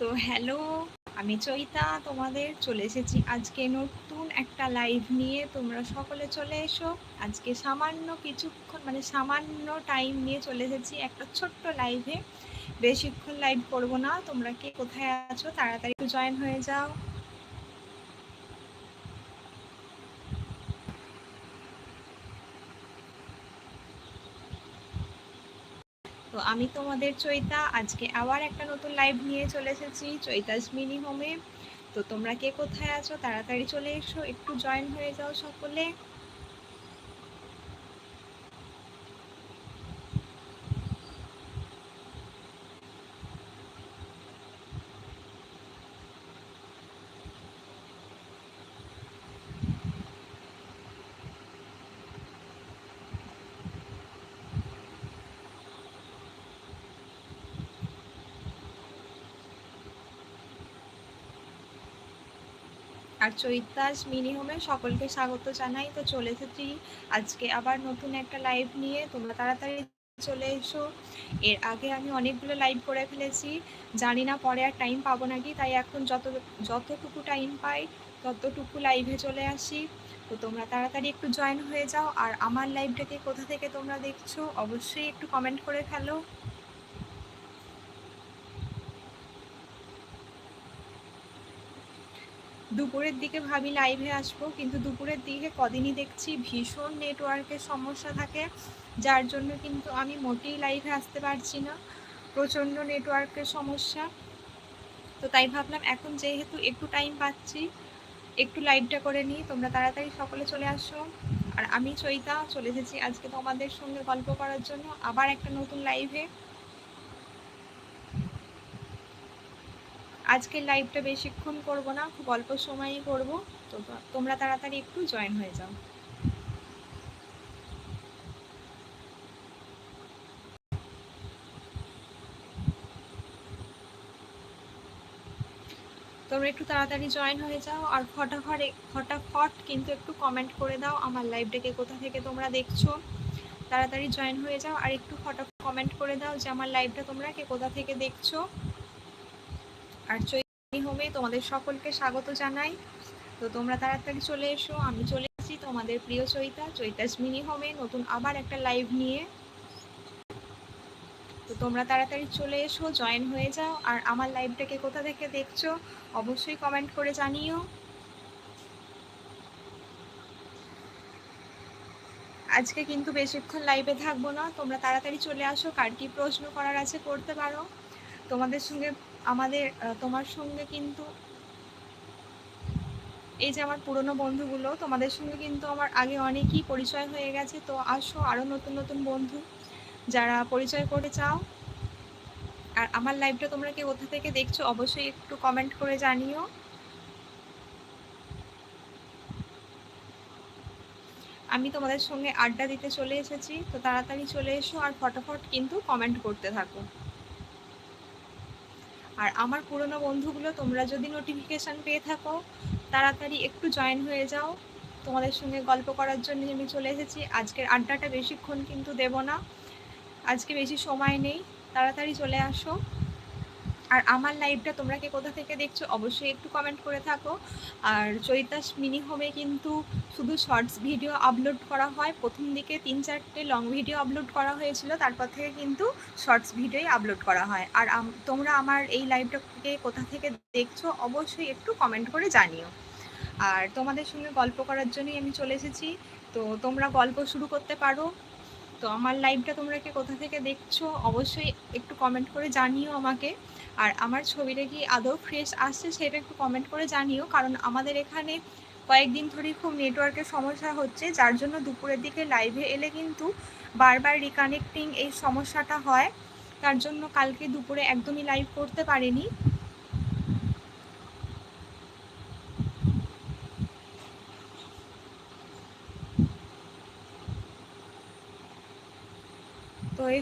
তো হ্যালো আমি চৈতা, তোমাদের চলে এসেছি আজকে নতুন একটা লাইভ নিয়ে। তোমরা সকলে চলে এসো। আজকে সামান্য কিছুক্ষণ মানে সামান্য টাইম নিয়ে চলে এসেছি একটা ছোট্ট লাইভে বেশিক্ষণ লাইভ করব না, তোমরা কে কোথায় আছো, তাড়াতাড়ি জয়েন হয়ে যাও তো আমি তোমাদের চৈতা, আজকে আবার একটা নতুন লাইভ নিয়ে চলে এসেছি, চৈতাস মিনি হোমে তো তোমরা কে কোথায় আছো? তাড়াতাড়ি চলে এসো, একটু জয়েন হয়ে যাও সকলে। আর চৈতাস মিনি হোমে সকলকে স্বাগত জানাই। তো চলে এসেছি আজকে আবার নতুন একটা লাইভ নিয়ে। তোমরা তাড়াতাড়ি চলে এসো। এর আগে আমি অনেকগুলো লাইভ করে ফেলেছি। জানি না পরে আর টাইম পাবো নাকি, তাই এখন যত, যতটুকু টাইম পাই, ততটুকু লাইভে চলে আসি। তো তোমরা তাড়াতাড়ি একটু জয়েন হয়ে যাও। আর আমার লাইভটাকে কোথা থেকে তোমরা দেখছ, অবশ্যই একটু কমেন্ট করে ফেলো। দুপুরের দিকে ভাবি লাইভে আসব, কিন্তু দুপুরের দিকে কদিনই দেখছি ভীষণ নেটওয়ার্কের সমস্যা থাকে, যার জন্য কিন্তু আমি মোটেই লাইভে আসতে পারছি না। প্রচণ্ড নেটওয়ার্কের সমস্যা। তো তাই ভাবলাম, এখন যেহেতু একটু টাইম পাচ্ছি, একটু লাইভটা করে নিই, তোমরা তাড়াতাড়ি সকলে চলে আসো। আর আমি চৈতা, চলে এসেছি আজকে তোমাদের সঙ্গে গল্প করার জন্য, আবার একটা নতুন লাইভে আজকের লাইভটা বেশিক্ষণ করব না, খুব অল্প সময়ই করব। তো তোমরা তাড়াতাড়ি একটু জয়েন হয়ে যাও। তোমরা একটু তাড়াতাড়ি জয়েন হয়ে যাও, আর ফটাফট ফটাফট কিন্তু একটু কমেন্ট করে দাও আমার লাইভটাকে কোথা থেকে তোমরা দেখছ। তাড়াতাড়ি জয়েন হয়ে যাও, আর একটু ফটাফট কমেন্ট করে দাও যে আমার লাইভটা তোমরা কে কোথা থেকে দেখছ। আর চৈতি হোমে তোমাদের সকলকে স্বাগত জানাই। তো তোমরা তাড়াতাড়ি চলে এসো, আমি চলে এসেছি তোমাদের প্রিয় চৈতা। চৈতাস মিনি হোমে নতুন আবার একটা লাইভ নিয়ে। তো তোমরা তাড়াতাড়ি চলে এসো জয়েন হয়ে যাও। আর আমার লাইভটাকে কোথা থেকে দেখছ, অবশ্যই কমেন্ট করে জানিও। আজকে কিন্তু বেশিক্ষণ লাইভে থাকব না, তোমরা তাড়াতাড়ি চলে আসো, কার কি প্রশ্ন করার আছে করতে পারো। তোমাদের সঙ্গে আমাদের তোমার সঙ্গে কিন্তু এই যে আমার পুরনো বন্ধুগুলো, তোমাদের সঙ্গে কিন্তু আমার আগে অনেকই পরিচয় হয়ে গেছে। তো আসো আরও নতুন নতুন বন্ধু যারা পরিচয় করে চাও। আর আমার লাইভটা তোমরা কি কোথা থেকে দেখছ, অবশ্যই একটু কমেন্ট করে জানিও। আমি তোমাদের সঙ্গে আড্ডা দিতে চলে এসেছি, তো তাড়াতাড়ি চলে এসো আর ফটাফট কিন্তু কমেন্ট করতে থাকো। আর আমার পুরনো বন্ধুগুলো, তোমরা যদি নোটিফিকেশান পেয়ে থাকো, তাড়াতাড়ি একটু জয়েন হয়ে যাও। তোমাদের সঙ্গে গল্প করার জন্য আমি চলে এসেছি। আজকের আড্ডাটা বেশিক্ষণ কিন্তু দেব না। আজকে বেশি সময় নেই। তাড়াতাড়ি চলে আসো। আর আমার লাইভটা তোমরা কে কোথা থেকে দেখছ, অবশ্যই একটু কমেন্ট করে থাকো। আর চৈতাস মিনি হোমে কিন্তু শুধু শর্টস ভিডিও আপলোড করা হয়। প্রথম দিকে তিন চারটে লং ভিডিও আপলোড করা হয়েছিল, তারপর থেকে কিন্তু শর্টস ভিডিওই আপলোড করা হয়। আর তোমরা আমার এই লাইভটাকে কোথা থেকে দেখছ, অবশ্যই একটু কমেন্ট করে জানিও। আর তোমাদের সঙ্গে গল্প করার জন্যই আমি চলে এসেছি। তো তোমরা গল্প শুরু করতে পারো। তো আমার লাইভটা তোমরা কে কোথা থেকে দেখছ, অবশ্যই একটু কমেন্ট করে জানিও আমাকে। আর আমার ছবিটা কি আদৌ ফ্রেশ আসছে সেটা একটু কমেন্ট করে জানিও, কারণ আমাদের এখানে কয়েকদিন ধরেই খুব নেটওয়ার্কের সমস্যা হচ্ছে, যার জন্য দুপুরের দিকে লাইভে এলে কিন্তু বারবার রিকানেক্টিং এই সমস্যাটা হয়। তার জন্য কালকে দুপুরে একদমই লাইভ করতে পারিনি।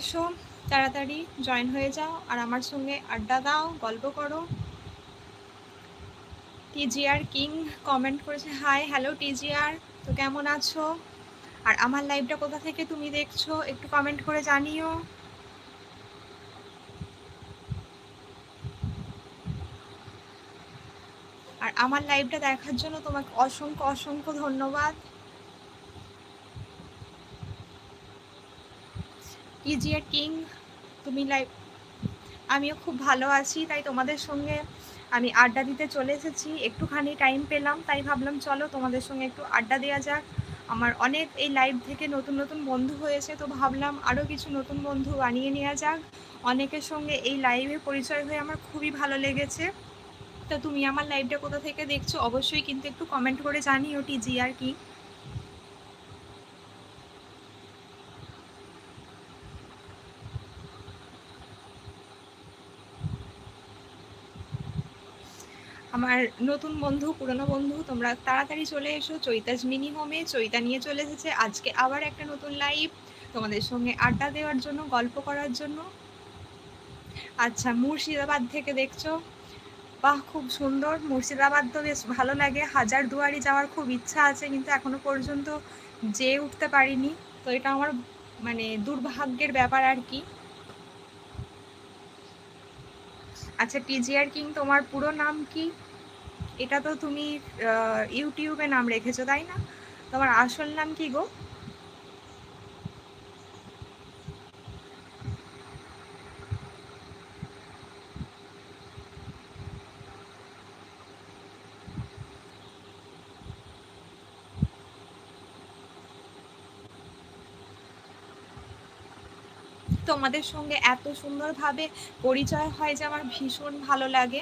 এসো, তাড়াতাড়ি জয়েন হয়ে যাও আর আমার সঙ্গে আড্ডা দাও, গল্প করো। টিজিআর কিং কমেন্ট করেছে হাই হ্যালো টিজিআর, তো কেমন আছো? আর আমার লাইভটা কোথা থেকে তুমি দেখছ? একটু কমেন্ট করে জানিও। আর আমার লাইভটা দেখার জন্য তোমাকে অসংখ্য অসংখ্য ধন্যবাদ। Easier king. তুমি লাইভ আমিও খুব ভালো আছি, তাই তোমাদের সঙ্গে আমি আড্ডা দিতে চলে এসেছি। একটুখানি টাইম পেলাম, তাই ভাবলাম চলো তোমাদের সঙ্গে একটু আড্ডা দেওয়া যাক। আমার অনেক এই লাইভ থেকে নতুন নতুন বন্ধু হয়েছে, তো ভাবলাম আরও কিছু নতুন বন্ধু বানিয়ে নেওয়া যাক। অনেকের সঙ্গে এই লাইভে পরিচয় হয়ে আমার খুবই ভালো লেগেছে। তো তুমি আমার লাইভটা কোথা থেকে দেখছ? অবশ্যই কিন্তু একটু কমেন্ট করে জানিও টিজি আর কি আমার নতুন বন্ধু, পুরনো বন্ধু, তোমরা তাড়াতাড়ি চলে এসো। চৈতাজ মিনি হোমে চৈতা নিয়ে চলে এসেছে। আজকে আবার একটা নতুন লাইভ তোমাদের সঙ্গে আড্ডা দেওয়ার জন্য, গল্প করার জন্য। আচ্ছা মুর্শিদাবাদ থেকে দেখছ? বাহ, খুব সুন্দর। মুর্শিদাবাদ তো বেশ ভালো লাগে। হাজার দুয়ারি যাওয়ার খুব ইচ্ছা আছে, কিন্তু এখনও পর্যন্ত যেয়ে উঠতে পারিনি। তো এটা আমার মানে দুর্ভাগ্যের ব্যাপার আর কি। আচ্ছা টিজিআর কিং তোমার পুরো নাম কি? এটা তো তুমি ইউটিউবে নাম রেখেছো, তাই না? তোমার আসল নাম কি গো? তোমাদের সঙ্গে এত সুন্দরভাবে পরিচয় হয় যে আমার ভীষণ ভালো লাগে।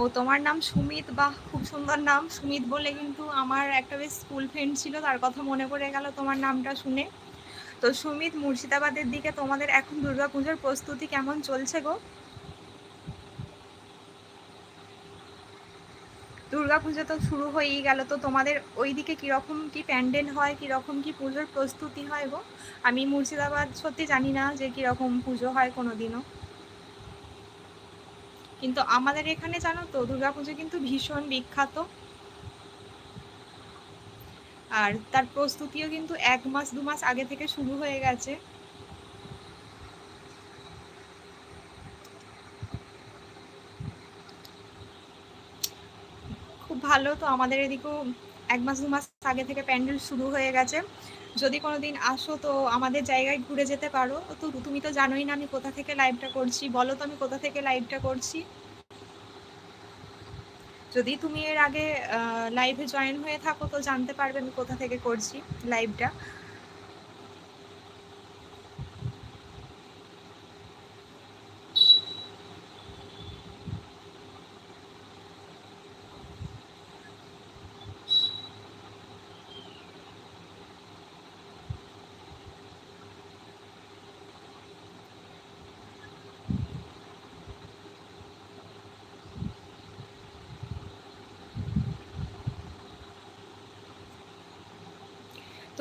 ও তোমার নাম সুমিত, বাহ, খুব সুন্দর নাম। সুমিত বলে কিন্তু আমার একটা বেশ স্কুল ফ্রেন্ড ছিল, তার কথা মনে পড়ে গেল তোমার নামটা শুনে। তো সুমিত, মুর্শিদাবাদের দিকে তোমাদের এখন দুর্গাপুজোর প্রস্তুতি কেমন চলছে গো? দুর্গাপুজো তো শুরু হয়েই গেল, তো তোমাদের ওইদিকে কীরকম কি প্যান্ডেল হয়, কীরকম কি পুজোর প্রস্তুতি হয় গো? আমি মুর্শিদাবাদ সত্যি জানি না যে কীরকম পুজো হয় কোনো দিনও কিন্তু আমাদের এখানে জানো তো, দুর্গাপুজো কিন্তু ভীষণ বিখ্যাত। আর তার প্রস্তুতিও কিন্তু এক মাস, দু মাস আগে থেকে শুরু হয়ে গেছে। খুব ভালো তো আমাদের এদিকেও এক মাস, দু মাস আগে থেকে প্যান্ডেল শুরু হয়ে গেছে। যদি কোনো দিন আসো তো আমাদের জায়গায় ঘুরে যেতে পারো। তো তুমি তো জানোই না আমি কোথা থেকে লাইভটা করছি। বলো তো আমি কোথা থেকে লাইভটা করছি। যদি তুমি এর আগে লাইভে জয়েন হয়ে থাকো তো জানতে পারবে আমি কোথা থেকে করছি লাইভটা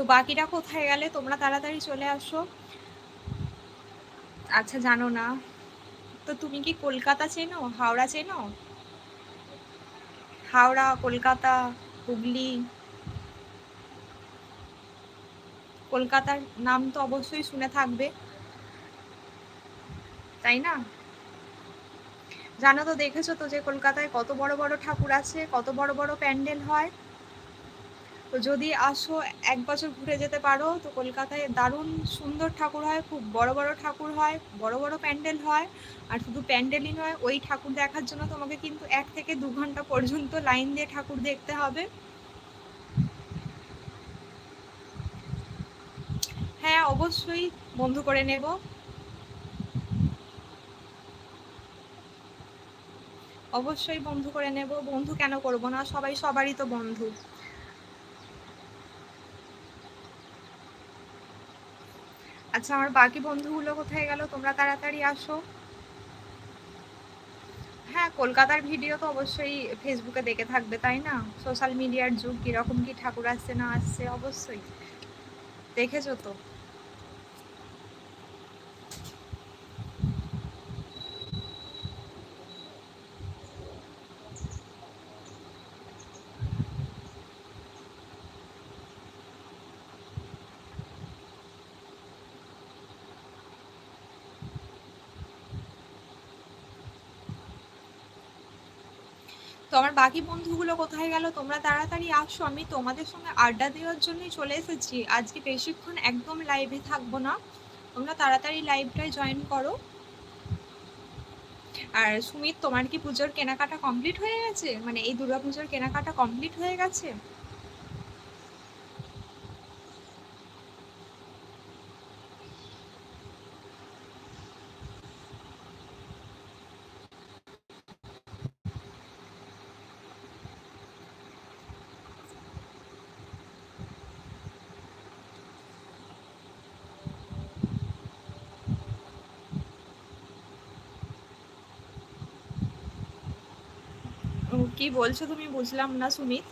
বাকিটা কোথায় গেলে? তোমরা তাড়াতাড়ি চলে আসো। আচ্ছা জানো না। তো তুমি কি কলকাতা চেনো? হাওড়া চেনো? হাওড়া, কলকাতা, হুগলি। কলকাতার নাম তো অবশ্যই শুনে থাকবে। তাই না? জানো তো, দেখেছ তো যে কলকাতায় কত বড় বড় ঠাকুর আছে, কত বড় বড় প্যান্ডেল হয়? তো যদি আসো এক বছর ঘুরে যেতে পারো, তো কলকাতায় দারুণ সুন্দর ঠাকুর হয়, খুব বড় বড় ঠাকুর হয়, বড় বড় প্যান্ডেল হয়, আর শুধু প্যান্ডেলই নয়, ওই ঠাকুর দেখার জন্য তোমাকে কিন্তু এক থেকে দু ঘণ্টা পর্যন্ত লাইন দিয়ে ঠাকুর দেখতে হবে। হ্যাঁ অবশ্যই বন্ধু করে নেব। অবশ্যই বন্ধু করে নেব। বন্ধু কেন করব না? সবাই সবারই তো বন্ধু। আচ্ছা আমার বাকি বন্ধুগুলো কোথায় গেল? তোমরা তাড়াতাড়ি আসো। হ্যাঁ কলকাতার ভিডিও তো অবশ্যই ফেসবুকে দেখে থাকবে, তাই না? সোশ্যাল মিডিয়ার যুগ, কীরকম কি ঠাকুর আসছে না আসছে, অবশ্যই। দেখেছ তো? বাকি বন্ধুগুলো কোথায় গেল? তোমরা তাড়াতাড়ি আসো, আমি তোমাদের সঙ্গে আড্ডা দেওয়ার জন্যই চলে এসেছি। আজকে বেশিক্ষণ একদম লাইভে থাকব না। তোমরা তাড়াতাড়ি লাইভটায় জয়েন করো। আর সুমিত, তোমার কি পুজোর কেনাকাটা কমপ্লিট হয়ে গেছে? মানে এই দুর্গা পুজোর কেনাকাটা কমপ্লিট হয়ে গেছে? কি বলছো তুমি বুঝলাম না সুমিত।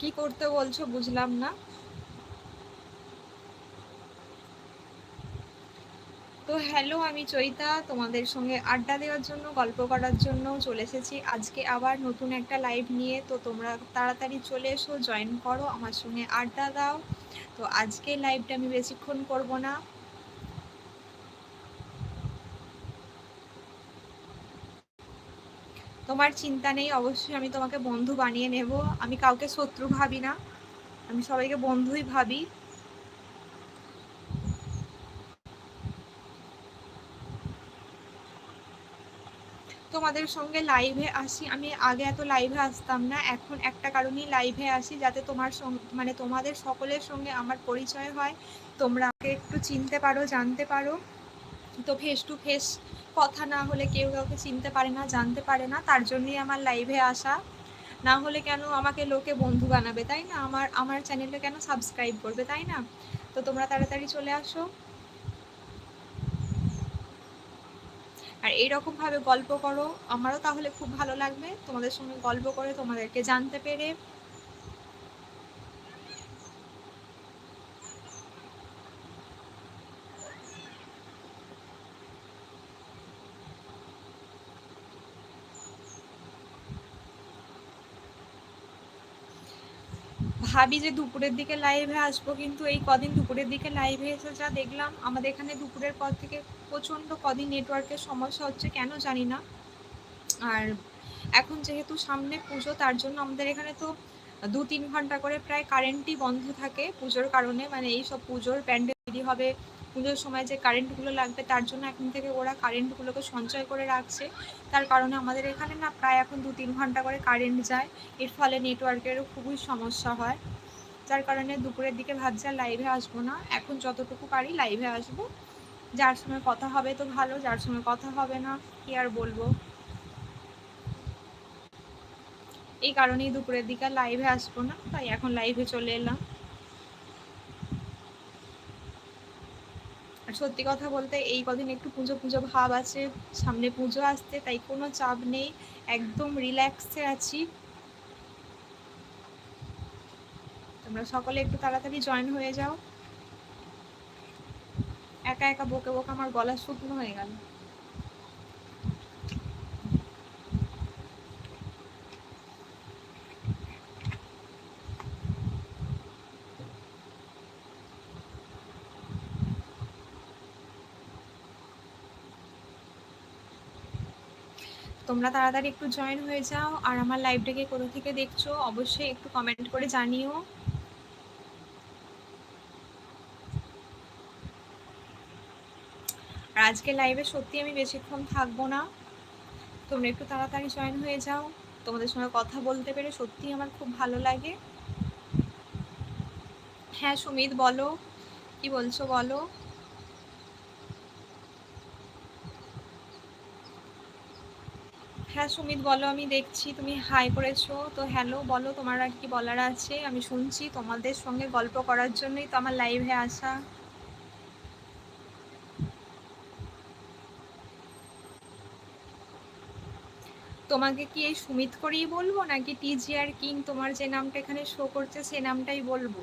কি করতে বলছো বুঝলাম না। তো হ্যালো আমি চৈতা, তোমাদের সঙ্গে আড্ডা দেওয়ার জন্য, গল্প করার জন্য চলে এসেছি। আজকে আবার নতুন একটা লাইভ নিয়ে, তো তোমরা তাড়াতাড়ি চলে এসো জয়েন করো, আমার সঙ্গে আড্ডা দাও। তো আজকে লাইভটা আমি বেশিক্ষণ করব না। তোমার চিন্তা নেই, অবশ্যই আমি তোমাকে বন্ধু বানিয়ে নেব। আমি কাউকে শত্রু ভাবি না, আমি সবাইকে বন্ধুই ভাবি। তোমাদের সঙ্গে লাইভে আসি, আমি আগে এত লাইভে আসতাম না, এখন একটা কারণেই লাইভে আসি, যাতে তোমার মানে তোমাদের সকলের সঙ্গে আমার পরিচয় হয়। তোমরা একটু চিনতে পারো, জানতে পারো। তো ফেস টু ফেস কথা না হলে কেউ কাউকে চিনতে পারে না, জানতে পারে না। তার জন্যই আমার লাইভে আসা। না হলে কেন আমাকে লোকে বন্ধু বানাবে, তাই না? আমার আমার চ্যানেলটা কেন সাবস্ক্রাইব করবে, তাই না? তো তোমরা তাড়াতাড়ি চলে আসো। আর এইরকমভাবে গল্প করো। আমারও তাহলে খুব ভালো লাগবে। তোমাদের সঙ্গে গল্প করে তোমাদেরকে জানতে পেরে। ভাবি যে দুপুরের দিকে লাইভে আসব, কিন্তু এই কদিন দুপুরের দিকে লাইভে এসে যা দেখলাম, আমাদের এখানে দুপুরের পর থেকে প্রচণ্ড কদিন নেটওয়ার্কের সমস্যা হচ্ছে, কেন জানি না। আর এখন যেহেতু সামনে পুজো, তার জন্য আমাদের এখানে তো দু তিন ঘণ্টা করে প্রায় কারেন্টই বন্ধ থাকে পুজোর কারণে। মানে এইসব পুজোর প্যান্ডেল তৈরি হবে পুজোর সময় যে কারেন্টগুলো লাগবে, তার জন্য এখন থেকে ওরা কারেন্টগুলোকে সঞ্চয় করে রাখছে। তার কারণে আমাদের এখানে না প্রায় এখন দু তিন ঘণ্টা করে কারেন্ট যায়। এর ফলে নেটওয়ার্কেরও খুবই সমস্যা হয়। যার কারণে দুপুরের দিকে ভাবছি আর লাইভে আসব না। এখন যতটুকু পারি লাইভে আসব। যার সময় কথা হবে তো ভালো, যার সময় কথা হবে না, কি আর বলব? এই কারণেই দুপুরের দিকে লাইভে আসব না। তাই এখন লাইভে চলে এলাম। সত্যি কথা বলতে এই কদিন একটু পুজো পুজো ভাব আছে, সামনে পুজো আসতে তাই কোনো চাপ নেই, একদম রিল্যাক্সে আছি। তোমরা সকলে একটু তাড়াতাড়ি জয়েন হয়ে যাও। একা একা বকে বকে আমার গলা শুকনো হয়ে গেল। তোমরা তাড়াতাড়ি একটু জয়েন হয়ে যাও আর আমার লাইভটাকে কোথা থেকে দেখছ অবশ্যই একটু কমেন্ট করে জানিও। আর আজকে লাইভে সত্যি আমি বেশিক্ষণ থাকব না। তোমরা একটু তাড়াতাড়ি জয়েন হয়ে যাও। তোমাদের সঙ্গে কথা বলতে পেরে সত্যি আমার খুব ভালো লাগে। হ্যাঁ সুমিত বলো। কি বলছো বলো? হ্যাঁ সুমিত বলো, আমি দেখছি তুমি হাই করেছ। তো হ্যালো বলো, তোমার আর কি বলার আছে? আমি শুনছি তোমাদের সঙ্গে গল্প করার জন্যই তো আমার লাইভে আসা। তোমাকে কি এই সুমিত করেই বলব, নাকি টিজিআর কিং তোমার যে নামটা এখানে শো করছে, সে নামটাই বলব?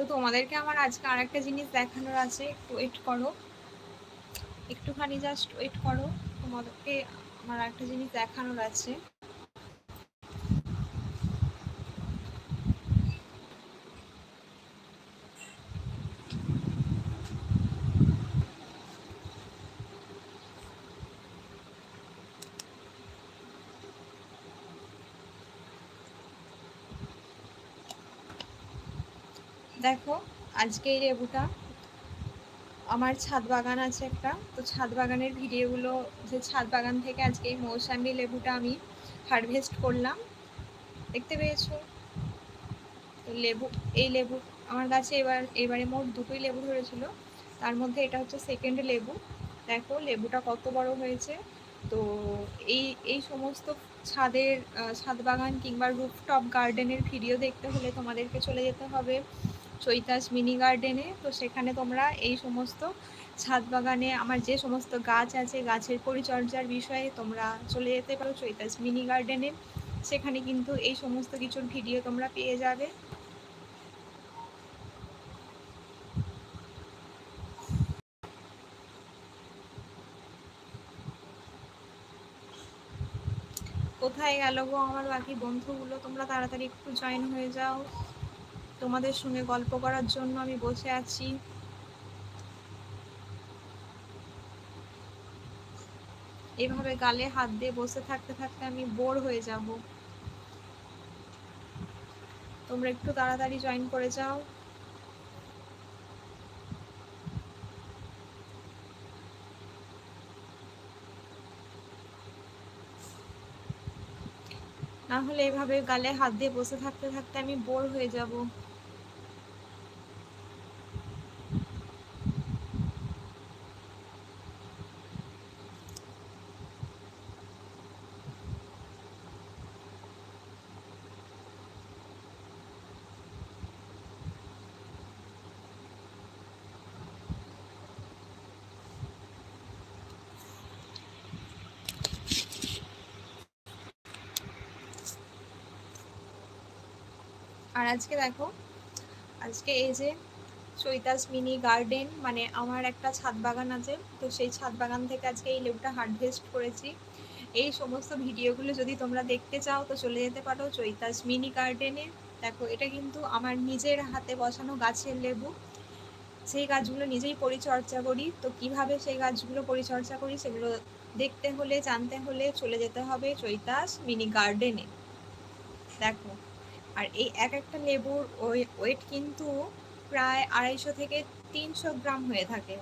তো তোমাদেরকে আমার আজকে আর একটা জিনিস দেখানোর আছে, একটু ওয়েট করো। একটুখানি জাস্ট ওয়েট করো। তোমাদেরকে আমার একটা জিনিস দেখানোর আছে দেখো আজকে এই লেবুটা আমার ছাদ বাগান আছে একটা, তো ছাদ বাগানের ভিডিওগুলো, যে ছাদ বাগান থেকে আজকে এই মৌসাম্বি লেবুটা আমি হারভেস্ট করলাম, দেখতে পেয়েছ? তো লেবু, এই লেবু, আমার গাছে এবার, এবারে মোট দুটোই লেবু ধরেছিল, তার মধ্যে এটা হচ্ছে সেকেন্ড লেবু, দেখো লেবুটা কত বড় হয়েছে, তো এই এই সমস্ত ছাদের ছাদ বাগান কিংবা রুফটপ গার্ডেনের ভিডিও দেখতে হলে তোমাদেরকে চলে যেতে হবে। চৈতাস মিনি গার্ডেনে তো সেখানে তোমরা এই সমস্ত ছাদ বাগানে আমার যে সমস্ত গাছ আছে, গাছের পরিচর্যার বিষয়ে তোমরা চলে যেতে পারো চৈতাস মিনি গার্ডেনে সেখানে কিন্তু এই সমস্ত কিছুর ভিডিও তোমরা পেয়ে যাবে। কোথায় গেল গো আমার বাকি বন্ধুগুলো? তোমরা তাড়াতাড়ি একটু জয়েন হয়ে যাও। তোমাদের সঙ্গে গল্প করার জন্য আমি বসে আছি। এভাবে গালে হাত দিয়ে বসে থাকতে থাকতে আমি বোর হয়ে যাব। তোমরা একটু তাড়াতাড়ি জয়েন করে যাও। না হলে এভাবে গালে হাত দিয়ে বসে থাকতে থাকতে আমি বোর হয়ে যাব। আর আজকে দেখো, আজকে এই যে চৈতাস মিনি গার্ডেন মানে আমার একটা ছাদ বাগান আছে, তো সেই ছাদ বাগান থেকে আজকে এই লেবুটা হারভেস্ট করেছি। এই সমস্ত ভিডিওগুলো যদি তোমরা দেখতে চাও, তো চলে যেতে পারো চৈতাস মিনি গার্ডেনে দেখো, এটা কিন্তু আমার নিজের হাতে বসানো গাছের লেবু। সেই গাছগুলো নিজেই পরিচর্যা করি। তো কীভাবে সেই গাছগুলো পরিচর্যা করি, সেগুলো দেখতে হলে, জানতে হলে চলে যেতে হবে চৈতাস মিনি গার্ডেনে দেখো আর এই এক একটা লেবুর ওয়েট কিন্তু প্রায় আড়াইশো থেকে তিনশো গ্রাম হয়ে থাকে।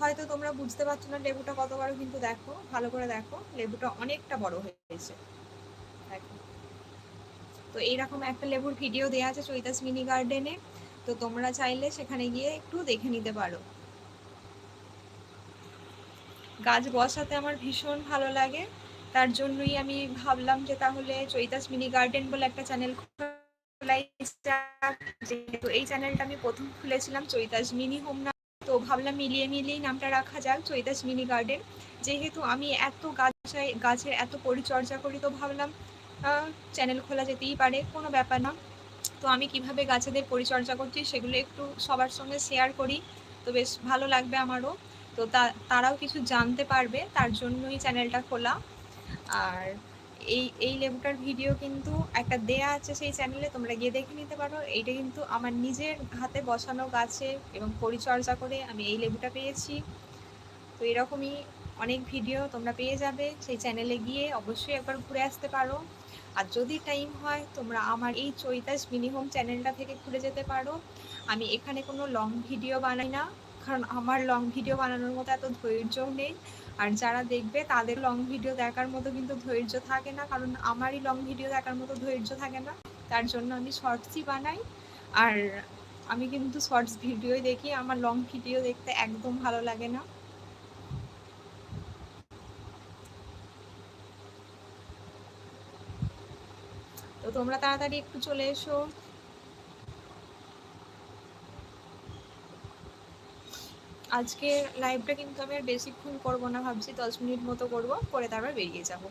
হয়তো তোমরা বুঝতে পারছ না লেবুটা কত বড়, কিন্তু দেখো, ভালো করে দেখো, লেবুটা অনেকটা বড় হয়েছে। দেখো। তো এইরকম একটা লেবুর ভিডিও দেওয়া আছে চৈতাস মিনি গার্ডেনে তো তোমরা চাইলে সেখানে গিয়ে একটু দেখে নিতে পারো। গাছ বসাতে আমার ভীষণ ভালো লাগে। তার জন্যই আমি ভাবলাম যে তাহলে চৈতাস মিনি গার্ডেন বলে একটা চ্যানেল খোলাই যেহেতু এই চ্যানেলটা আমি প্রথম খুলেছিলাম চৈতাস মিনি হোম না তো ভাবলাম মিলিয়ে মিলিয়েই নামটা রাখা যাক চৈতাস মিনি গার্ডেন। যেহেতু আমি এত গাছে, গাছের এত পরিচর্যা করি তো ভাবলাম চ্যানেল খোলা যেতেই পারে, কোনো ব্যাপার না। তো আমি কীভাবে গাছেদের পরিচর্যা করছি সেগুলো একটু সবার সঙ্গে শেয়ার করি। তো বেশ ভালো লাগবে আমারও। তো তারাও কিছু জানতে পারবে, তার জন্যই চ্যানেলটা খোলা। আর এই এই লেবুটার ভিডিও কিন্তু একটা দেয়া আছে সেই চ্যানেলে তোমরা গিয়ে দেখে নিতে পারো। এইটা কিন্তু আমার নিজের হাতে বসানো গাছে এবং পরিচর্যা করে আমি এই লেবুটা পেয়েছি। তো এরকমই অনেক ভিডিও তোমরা পেয়ে যাবে সেই চ্যানেলে গিয়ে। অবশ্যই একবার ঘুরে আসতে পারো। আর যদি টাইম হয়, তোমরা আমার এই চৈতাস মিনিমম চ্যানেলটা থেকে ঘুরে যেতে পারো। আমি এখানে কোনো লং ভিডিও বানাই না। কারণ আমার লং ভিডিও বানানোর মতো এত ধৈর্যও নেই। আর যারা দেখবে, তাদের লং ভিডিও দেখার মতো কিন্তু ধৈর্য থাকে না, কারণ আমারই লং ভিডিও দেখার মতো ধৈর্য থাকে না। তার জন্য আমি শর্টসই বানাই। আর আমি কিন্তু শর্টস ভিডিওই দেখি, আমার লং ভিডিও দেখতে একদম ভালো লাগে না। তো তোমরা তাড়াতাড়ি একটু চলে এসো। আজকে লাইভটা কিন্তু আমি আর বেশিক্ষণ করব না, ভাবছি দশ মিনিট মতো করব, করে তারপর বেরিয়ে যাব।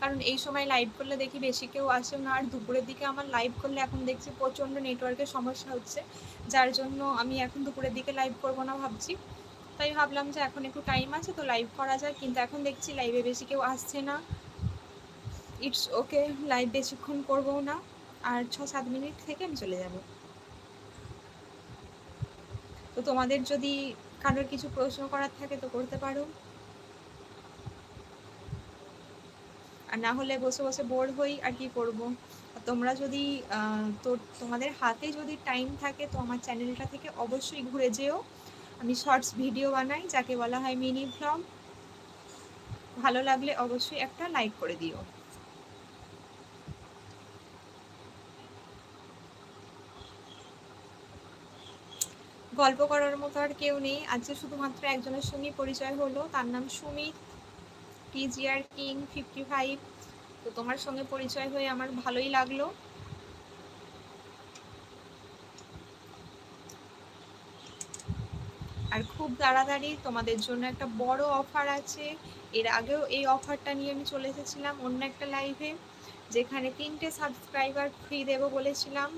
কারণ এই সময় লাইভ করলে দেখি বেশি কেউ আসে না, আর দুপুরের দিকে আমার লাইভ করলে এখন দেখছি প্রচণ্ড নেটওয়ার্কের সমস্যা হচ্ছে, যার জন্য আমি এখন দুপুরের দিকে লাইভ করব না ভাবছি। তাই ভাবলাম যে এখন একটু টাইম আছে তো লাইভ করা যায় কিন্তু এখন দেখছি লাইভে বেশি কেউ আসছে না। ইটস ওকে লাইভ বেশিক্ষণ করব না, আর ছ সাত মিনিট থেকে আমি চলে যাব। তো তোমাদের যদি কারোর কিছু প্রশ্ন করার থাকে তো করতে পারো। আর না হলে বসে বসে বোর হই আর কি করব। তোমরা যদি তো তোমাদের হাতে যদি টাইম থাকে তো আমার চ্যানেলটা থেকে অবশ্যই ঘুরে যেও। আমি শর্টস ভিডিও বানাই, যাকে বলা হয় মিনি ভ্লগ ভালো লাগলে অবশ্যই একটা লাইক করে দিও। গল্প করার মতো আর কেউ নেই। আজকে শুধুমাত্র একজনের সঙ্গে পরিচয় হলো। তার নাম Sumit TGR king fifty five তো তোমার সঙ্গে পরিচয় হয়ে আমার ভালোই লাগল। আর খুব তাড়াতাড়ি তোমাদের জন্য একটা বড় অফার আছে। এর আগেও এই অফারটা নিয়ে আমি চলে এসেছিলাম অন্য একটা লাইভে যেখানে তিনটে সাবস্ক্রাইবার ফ্রি দেবো বলেছিলাম।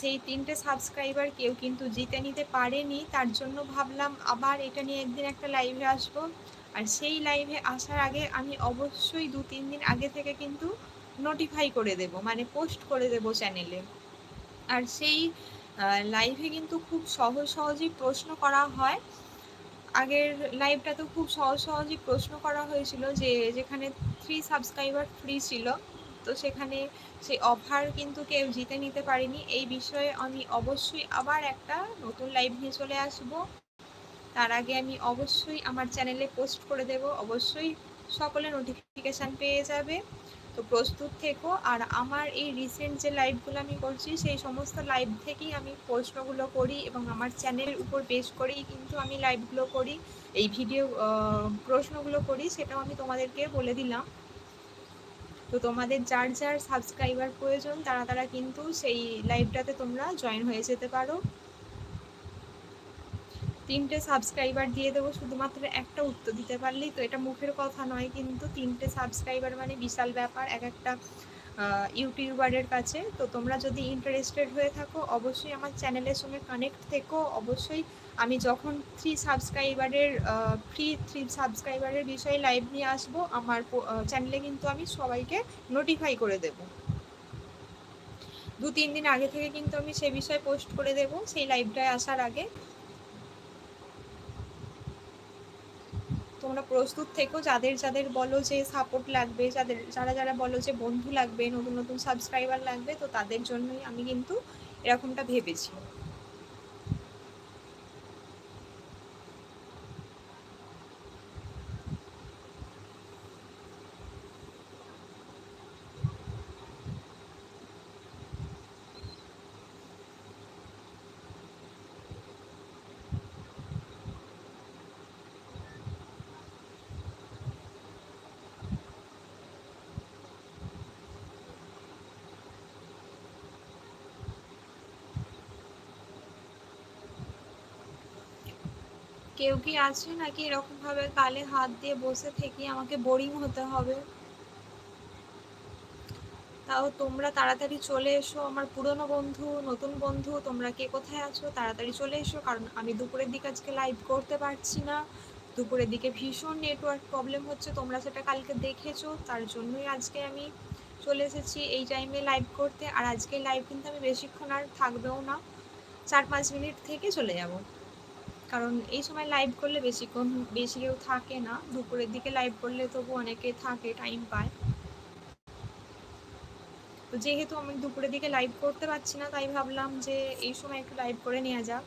সেই তিনটে সাবস্ক্রাইবার কেউ কিন্তু জিতে নিতে পারেনি, তার জন্য ভাবলাম আবার এটা নিয়ে একদিন একটা লাইভে আসব। আর সেই লাইভে আসার আগে আমি অবশ্যই দু তিন দিন আগে থেকে কিন্তু নোটিফাই করে দেব মানে পোস্ট করে দেব চ্যানেলে আর সেই লাইভে কিন্তু খুব সহজ সহজেই প্রশ্ন করা হয়। আগের লাইভটাতেও খুব সহজ সহজেই প্রশ্ন করা হয়েছিল যে, যেখানে থ্রি সাবস্ক্রাইবার ফ্রি ছিল। তো সেখানে সেই অফার কিন্তু কেউ জিতে নিতে পারেনি। এই বিষয়ে আমি অবশ্যই আবার একটা নতুন লাইভ নিয়ে চলে আসব। তার আগে আমি অবশ্যই আমার চ্যানেলে পোস্ট করে দেব। অবশ্যই সকলে নোটিফিকেশান পেয়ে যাবে। তো প্রস্তুত থেকো। আর আমার এই রিসেন্ট যে লাইভগুলো আমি করছি, সেই সমস্ত লাইভ থেকেই আমি প্রশ্নগুলো করি এবং আমার চ্যানেলের উপর বেশ করেই কিন্তু আমি লাইভগুলো করি। এই ভিডিও প্রশ্নগুলো করি, সেটাও আমি তোমাদেরকে বলে দিলাম। তো তোমাদের যার যার সাবস্ক্রাইবার প্রয়োজন, তারা তারা কিন্তু সেই লাইভটাতে তোমরা জয়েন হয়ে যেতে পারো। তিনটে সাবস্ক্রাইবার দিয়ে দেবো, শুধুমাত্র একটা উত্তর দিতে পারলেই তো এটা মুখের কথা নয় কিন্তু তিনটে সাবস্ক্রাইবার মানে বিশাল ব্যাপার, এক একটা ইউটিউবারের কাছে। তো তোমরা যদি ইন্টারেস্টেড হয়ে থাকো, অবশ্যই আমার চ্যানেলের সঙ্গে কানেক্ট থেকো। অবশ্যই আমি যখন থ্রি সাবস্ক্রাইবারের ফ্রি থ্রি সাবস্ক্রাইবারের বিষয়ে লাইভ নিয়ে আসব, আমার চ্যানেলে কিন্তু আমি সবাইকে নোটিফাই করে দেব। দু তিন দিন আগে থেকে কিন্তু আমি সে বিষয়ে পোস্ট করে দেব, সেই লাইভটায় আসার আগে। তোমরা প্রস্তুত থেকো, যাদের যাদের বলো যে সাপোর্ট লাগবে, যাদের, যারা যারা বলো যে বন্ধু লাগবে, নতুন নতুন সাবস্ক্রাইবার লাগবে, তো তাদের জন্যই আমি কিন্তু এরকমটা ভেবেছি। কেউ কি আছে নাকি এরকমভাবে কালে হাত দিয়ে বসে থেকে আমাকে বোরিং হতে হবে? তাও তোমরা তাড়াতাড়ি চলে এসো, আমার পুরনো বন্ধু, নতুন বন্ধু, তোমরা কে কোথায় আছো? তাড়াতাড়ি চলে এসো, কারণ আমি দুপুরের দিকে আজকে লাইভ করতে পারছি না। দুপুরের দিকে ভীষণ নেটওয়ার্ক প্রবলেম হচ্ছে, তোমরা সেটা কালকে দেখেছ, তার জন্যই আজকে আমি চলে এসেছি এই টাইমে লাইভ করতে। আর আজকে লাইভ কিন্তু আমি বেশিক্ষণ আর থাকবেও না। চার পাঁচ মিনিট থেকে চলে যাব। কারণ এই সময় লাইভ করলে বেশিক্ষণ, বেশি কেউ থাকে না। দুপুরের দিকে লাইভ করলে তবু অনেকে থাকে টাইম পায়। তো যেহেতু আমি দুপুরের দিকে লাইভ করতে পারছি না, তাই ভাবলাম যে এই সময় একটু লাইভ করে নেওয়া যাক।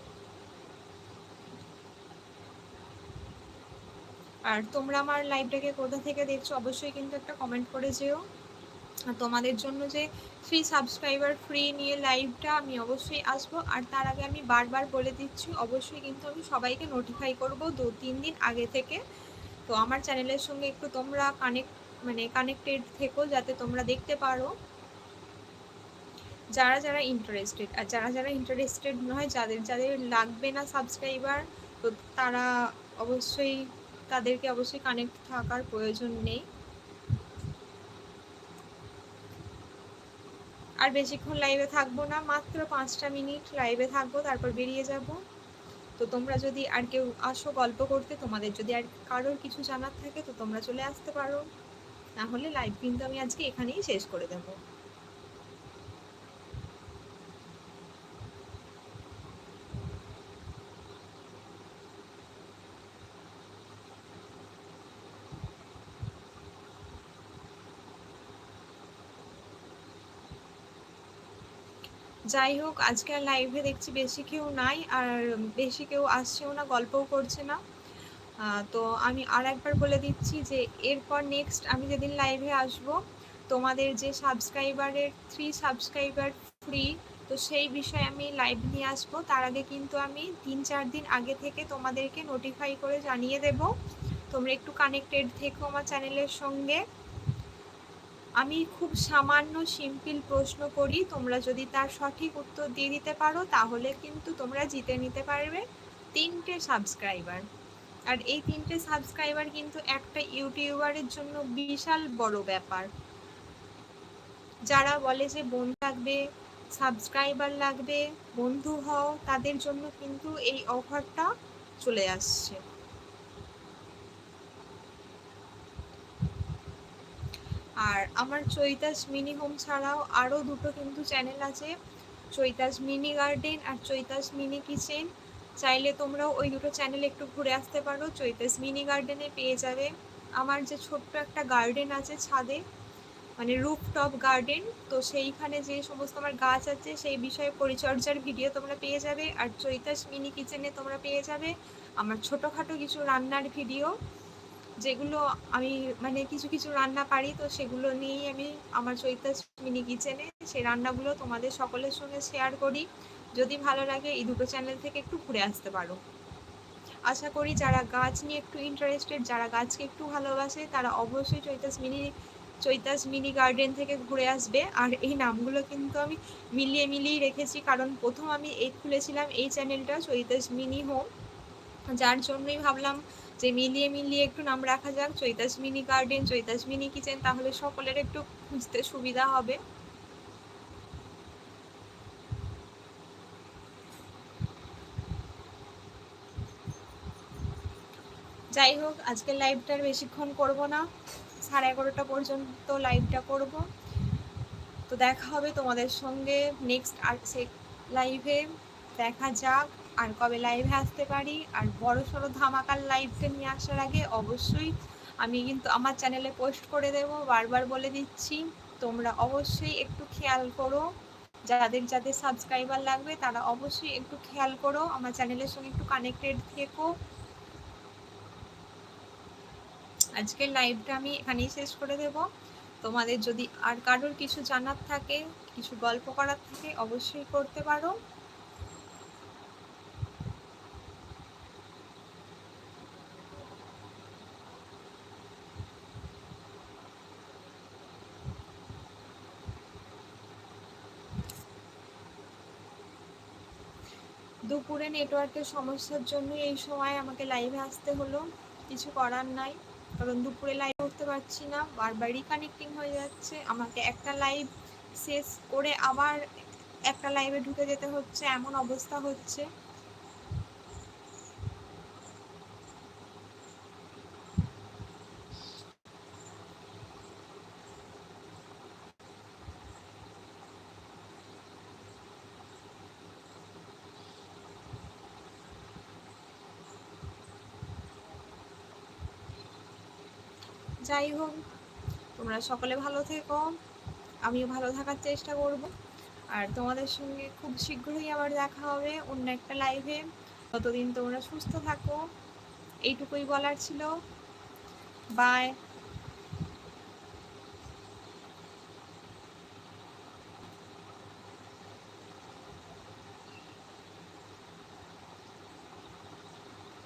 আর তোমরা আমার লাইভটাকে কোথা থেকে দেখছ, অবশ্যই কিন্তু একটা কমেন্ট করে যেও। তোমাদের জন্য যে ফ্রি সাবস্ক্রাইবার ফ্রি নিয়ে লাইভটা আমি অবশ্যই আসব। আর তার আগে আমি বারবার বলে দিচ্ছি, অবশ্যই কিন্তু আমি সবাইকে নোটিফাই করব দু তিন দিন আগে থেকে। তো আমার চ্যানেলের সঙ্গে একটু তোমরা কানেক্ট মানে কানেক্টেড থেকো যাতে তোমরা দেখতে পারো। যারা যারা ইন্টারেস্টেড আর যারা যারা ইন্টারেস্টেড নয়, যাদের যাদের লাগবে না সাবস্ক্রাইবার তো তারা অবশ্যই, তাদেরকে অবশ্যই কানেক্ট থাকার প্রয়োজন নেই। আর বেশিক্ষণ লাইভে থাকব না, মাত্র পাঁচটা মিনিট লাইভে থাকব, তারপর বেরিয়ে যাব। তো তোমরা যদি আর কেউ আসো গল্প করতে, তোমাদের যদি আর কারোর কিছু জানার থাকে, তো তোমরা চলে আসতে পারো। নাহলে লাইভ কিন্তু আমি আজকে এখানেই শেষ করে দেবো। যাই হোক আজকে লাইভে দেখছি বেশি কেউ নাই আর বেশি কেউ আসছেও না, গল্পও করছে না। তো আমি আর একবার বলে দিচ্ছি যে, এরপর নেক্সট আমি যেদিন লাইভে আসব, তোমাদের যে সাবস্ক্রাইবারের থ্রি সাবস্ক্রাইবার ফ্রি তো সেই বিষয়ে আমি লাইভ নিয়ে আসব। তার আগে কিন্তু আমি তিন চার দিন আগে থেকে তোমাদেরকে নোটিফাই করে জানিয়ে দেব। তোমরা একটু কানেক্টেড থেকো আমার চ্যানেলের সঙ্গে। আমি খুব সামান্য সিম্পল প্রশ্ন করি, তোমরা যদি তার সঠিক উত্তর দিয়ে দিতে পারো, তাহলে কিন্তু তোমরা জিতে নিতে পারবে তিনটে সাবস্ক্রাইবার আর এই তিনটে সাবস্ক্রাইবার কিন্তু একটা ইউটিউবারের জন্য বিশাল বড় ব্যাপার। যারা বলে যে বোন থাকবে সাবস্ক্রাইবার লাগবে, বন্ধু হও, তাদের জন্য কিন্তু এই অফারটা চলে আসছে। আর আমার চৈতাস মিনি হোম ছাড়াও আরও দুটো কিন্তু চ্যানেল আছে। চৈতাস মিনি গার্ডেন আর চৈতাস মিনি কিচেন চাইলে তোমরাও ওই দুটো চ্যানেল একটু ঘুরে আসতে পারো। চৈতাস মিনি গার্ডেনে পেয়ে যাবে। আমার যে ছোট্ট একটা গার্ডেন আছে ছাদে মানে রুফটপ গার্ডেন তো সেইখানে যে সমস্ত আমার গাছ আছে, সেই বিষয়ে পরিচর্যার ভিডিও তোমরা পেয়ে যাবে। আর চৈতাস মিনি কিচেনে তোমরা পেয়ে যাবে। আমার ছোটোখাটো কিছু রান্নার ভিডিও যেগুলো আমি মানে কিছু কিছু রান্না পারি, তো সেগুলো নিয়েই আমি আমার চৈতাস মিনি কিচেনে সেই রান্নাগুলো তোমাদের সকলের সঙ্গে শেয়ার করি। যদি ভালো লাগে এই দুটো চ্যানেল থেকে একটু ঘুরে আসতে পারো। আশা করি যারা গাছ নিয়ে একটু ইন্টারেস্টেড যারা গাছকে একটু ভালোবাসে, তারা অবশ্যই Chaitas mini Chaitas mini garden থেকে ঘুরে আসবে। আর এই নামগুলো কিন্তু আমি মিলিয়ে মিলিয়ে রেখেছি, কারণ প্রথম আমি এই খুলেছিলাম এই চ্যানেলটা চৈতাস মিনি হোম যার জন্যই ভাবলাম যে মিলিয়ে মিলিয়ে একটু নাম রাখা যাক Chaitas mini garden Chaitas mini kitchen তাহলে সকলের একটু খুঁজতে সুবিধা হবে। যাই হোক আজকের লাইভটার বেশিক্ষণ করব না। সাড়ে এগারোটা পর্যন্ত লাইভটা করব। তো দেখা হবে তোমাদের সঙ্গে নেক্সট আর সে লাইভে দেখা যাক। আর কবে লাইভে আসতে পারি? আর বড় সড়ো ধামাকার লাইভকে নিয়ে আসার আগে অবশ্যই আমি কিন্তু আমার চ্যানেলে পোস্ট করে দেব। বারবার বলে দিচ্ছি, তোমরা অবশ্যই একটু খেয়াল করো। যাদের যাদের সাবস্ক্রাইবার লাগবে, তারা অবশ্যই একটু খেয়াল করো। আমার চ্যানেলের সঙ্গে একটু কানেক্টেড থেকো। আজকের লাইভটা আমি এখানেই শেষ করে দেব। তোমাদের যদি আর কারোর কিছু জানার থাকে, কিছু গল্প করার থাকে, অবশ্যই করতে পারো। দুপুরে নেটওয়ার্কের সমস্যার জন্য এই সময় আমাকে লাইভে আসতে হলো। কিছু করার নাই, কারণ দুপুরে লাইভ করতে পারছি না, বারবারই কানেক্টিং হয়ে যাচ্ছে। আমাকে একটা লাইভ শেষ করে আবার একটা লাইভে ঢুকে যেতে হচ্ছে, এমন অবস্থা হচ্ছে। যাই হোক, তোমরা সকলে ভালো থেকো। আমিও ভালো থাকার চেষ্টা করব। আর তোমাদের সঙ্গে খুব শীঘ্রই আবার দেখা হবে অন্য একটা লাইভে ততদিন তোমরা সুস্থ থাকো। এইটুকুই বলার ছিল। বাই